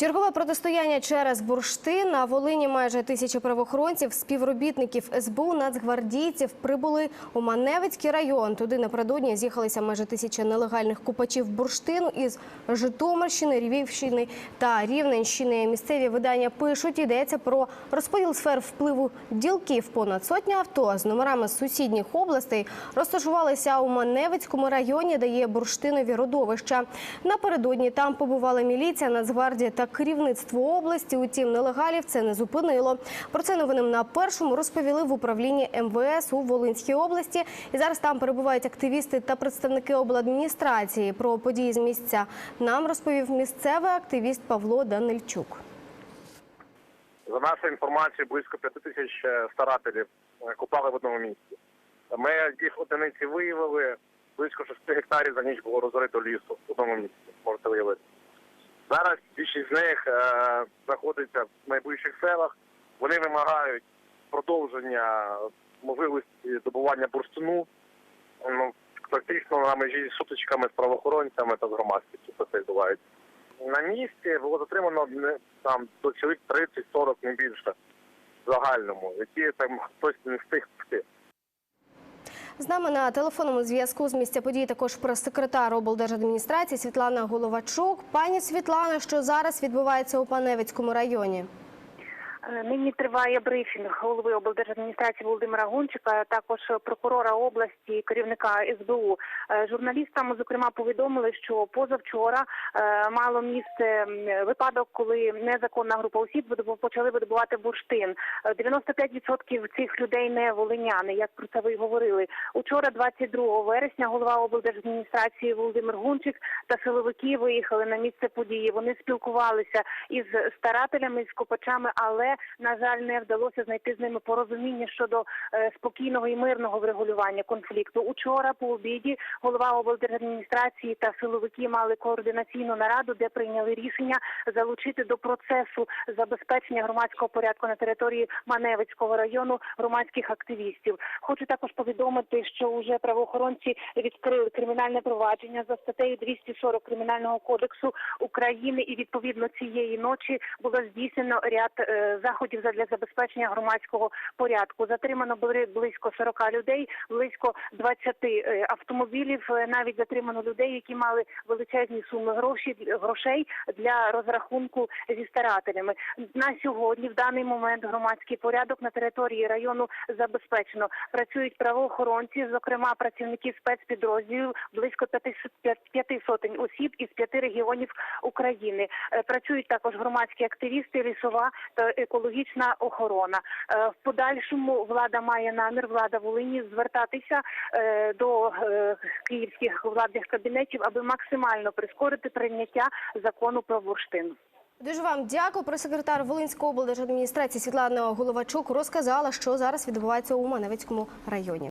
Чергове протистояння через бурштин на Волині майже тисяча правоохоронців, співробітників СБУ, нацгвардійців прибули у Маневицький район. Туди напередодні з'їхалися майже тисяча нелегальних купачів бурштину із Житомирщини, Львівщини та Рівненщини. Місцеві видання пишуть, йдеться про розподіл сфер впливу ділків. Понад сотня авто з номерами сусідніх областей розташувалися у Маневицькому районі, де є бурштинові родовища. Напередодні там побувала міліція, Нацгвардія та керівництво області. Утім, нелегалів це не зупинило. Про це новинам на першому розповіли в управлінні МВС у Волинській області. І зараз там перебувають активісти та представники обладміністрації. Про події з місця нам розповів місцевий активіст Павло Данильчук. За нашою інформацією, близько п'яти тисяч е, старателів е, купали в одному місці. Ми їх одиниці виявили. Близько 6 гектарів за ніч було розорито лісу в одному місці, з них е, знаходиться в найближчих селах. Вони вимагають продовження можливості добування бурштину. Ну, фактично на межі сутичками з правоохоронцями та з громадськістю це відбувається. На місці було затримано там до чоловік 30-40, не більше в загальному, які там хтось не встиг втекти. З нами на телефонному зв'язку з місця події також прес-секретар облдержадміністрації Світлана Головачук. Пані Світлана, що зараз відбувається у Паневицькому районі? Е, Нині триває брифінг голови облдержадміністрації Володимира Гунчика, а також прокурора області, керівника СБУ. Е, Журналістам, зокрема, повідомили, що позавчора е, мало місце випадок, коли незаконна група осіб почали видобувати бурштин. Е, 95% цих людей не волиняни, як про це ви говорили. Учора, 22 вересня, голова облдержадміністрації Володимир Гунчик та силовики виїхали на місце події. Вони спілкувалися із старателями, з копачами, але на жаль, не вдалося знайти з ними порозуміння щодо е, спокійного і мирного врегулювання конфлікту. Учора по обіді голова облдержадміністрації та силовики мали координаційну нараду, де прийняли рішення залучити до процесу забезпечення громадського порядку на території Маневицького району громадських активістів. Хочу також повідомити, що вже правоохоронці відкрили кримінальне провадження за статтею 240 кримінального кодексу України, і відповідно цієї ночі було здійснено ряд е, заходів для забезпечення громадського порядку. Затримано були близько 40 людей, близько 20 е, автомобілів. Е, Навіть затримано людей, які мали величезні суми гроші грошей для розрахунку зі старателями. На сьогодні, в даний момент, громадський порядок на території району забезпечено. Працюють правоохоронці, зокрема працівники спецпідрозділів, близько п'яти с- п'яти сотень осіб із п'яти регіонів України. Е, Працюють також громадські активісти, лісова та екологічна охорона. Е, В подальшому влада має намір, влада Волині звертатися е, до е, київських владних кабінетів, аби максимально прискорити прийняття закону про бурштин. Дуже вам дякую. Прес-секретар Волинської облдержадміністрації Світлана Головачук розказала, що зараз відбувається у Маневицькому районі.